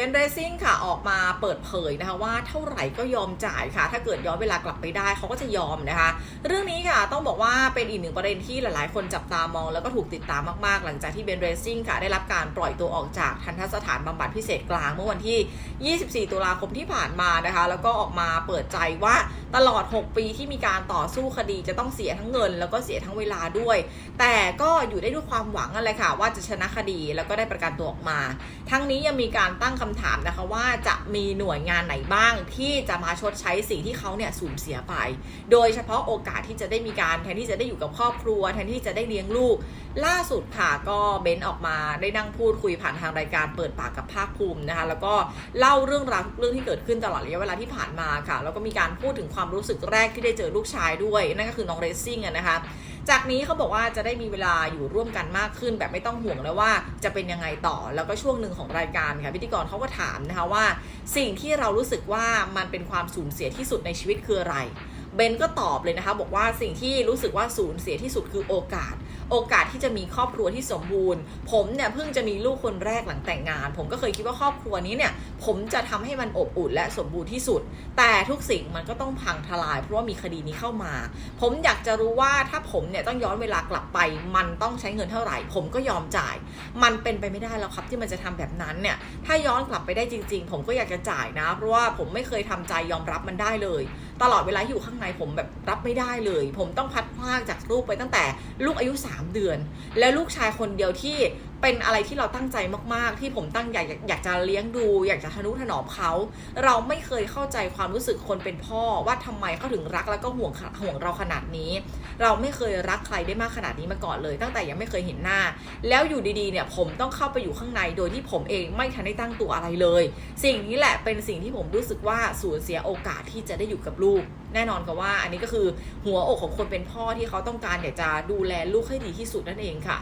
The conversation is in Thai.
เบนเรซิ่งค่ะออกมาเปิดเผยนะคะว่าเท่าไหร่ก็ยอมจ่ายค่ะ ถ้าเกิดย้อนเวลากลับไปได้เขาก็จะยอมนะคะ เรื่องนี้ค่ะต้องบอกว่าเป็นอีกหนึ่งประเด็นที่หลายๆ คนจับตามอง แล้วก็ถูกติดตามมากๆ หลังจากที่เบนเรซิ่งค่ะได้รับการปล่อยตัวออกจากทันทสถานบำบัดพิเศษกลางเมื่อวันที่ 24 ตุลาคมที่ผ่านมานะคะ แล้วก็ออกมาเปิดใจว่าตลอด 6 ปีที่มีการต่อสู้คดีจะต้องเสียทั้งเงิน แล้วก็เสียทั้งเวลาด้วย แต่ก็อยู่ได้ด้วยความหวังอะไรค่ะ ว่าจะชนะคดีแล้วก็ได้ประกันตัวออกมา ทั้งนี้ยังมีการตั้งคำถามนะคะว่าจะมีหน่วยงานไหนบ้างที่จะมาชดใช้สิ่งที่เขาเนี่ยสูญเสียไป โดยเฉพาะโอกาสที่จะได้มีการแทนที่จะได้อยู่กับครอบครัว แทนที่จะได้เลี้ยงลูก ล่าสุดค่ะก็เบนซ์ออกมาได้นั่งพูดคุยผ่านทางรายการเปิดปากกับภาคภูมินะคะแล้วก็เล่าเรื่องราวทุกเรื่องที่เกิดขึ้นตลอดระยะเวลาที่ผ่านมาค่ะ แล้วก็มีการพูดถึงความรู้สึกแรกที่ได้เจอลูกชายด้วย นั่นก็คือน้องเรซซิ่งนะคะ จากนี้เขาบอกว่าจะได้มีเวลาอยู่ร่วมกันมากขึ้น แบบไม่ต้องห่วงแล้วว่าจะเป็นยังไงต่อแล้วก็ช่วงหนึ่งของรายการค่ะพิธีกรเขาก็ถามนะคะว่า สิ่งที่เรารู้สึกว่ามันเป็นความสูญเสียที่สุดในชีวิตคืออะไรเบนก็ตอบเลยนะคะ บอกว่าสิ่งที่รู้สึกว่าสูญเสียที่สุดคือโอกาส โอกาสที่จะมีครอบครัวที่สมบูรณ์ ผมเนี่ยเพิ่งจะมีลูกคนแรกหลังแต่งงาน ผมก็เคยคิดว่าครอบครัวนี้เนี่ยผมจะทำให้มันอบอุ่นและสมบูรณ์ที่สุด แต่ทุกสิ่งมันก็ต้องพังทลาย เพราะว่ามีคดีนี้เข้ามา ผมอยากจะรู้ว่าถ้าผมเนี่ยต้องย้อนเวลากลับไป มันต้องใช้เงินเท่าไหร่ ผมก็ยอมจ่าย มันเป็นไปไม่ได้แล้วครับที่มันจะทำแบบนั้นเนี่ยถ้าย้อนกลับไปได้จริง ๆ ผมก็อยากจะจ่ายนะ เพราะว่าผมไม่เคยทำใจยอมรับมันได้เลย ตลอดเวลาที่อยู่ข้างในผมแบบรับไม่ได้เลย ผมต้องพัดพลากจากลูกไปตั้งแต่ลูกอายุ 3 เดือน แล้วลูกชายคนเดียวที่ เป็นอะไรที่เราตั้งใจมากๆ ที่ผมตั้งอยากอยากจะเลี้ยงดู อยากจะทนุถนอมเขา เราไม่เคยเข้าใจความรู้สึกคนเป็นพ่อว่าทำไมเขาถึงรักแล้วก็ห่วงห่วงเราขนาดนี้ เราไม่เคยรักใครได้มากขนาดนี้มาก่อนเลย ตั้งแต่ยังไม่เคยเห็นหน้า แล้วอยู่ดีๆเนี่ยผมต้องเข้าไปอยู่ข้างในโดยที่ผมเองไม่ทันได้ตั้งตัวอะไรเลย สิ่งนี้แหละเป็นสิ่งที่ผมรู้สึกว่าสูญเสียโอกาสที่จะได้อยู่กับลูก แน่นอนค่ะว่า อันนี้ก็คือหัวอกของคนเป็นพ่อที่เขาต้องการอยากจะดูแลลูกให้ดีที่สุดนั่นเองค่ะ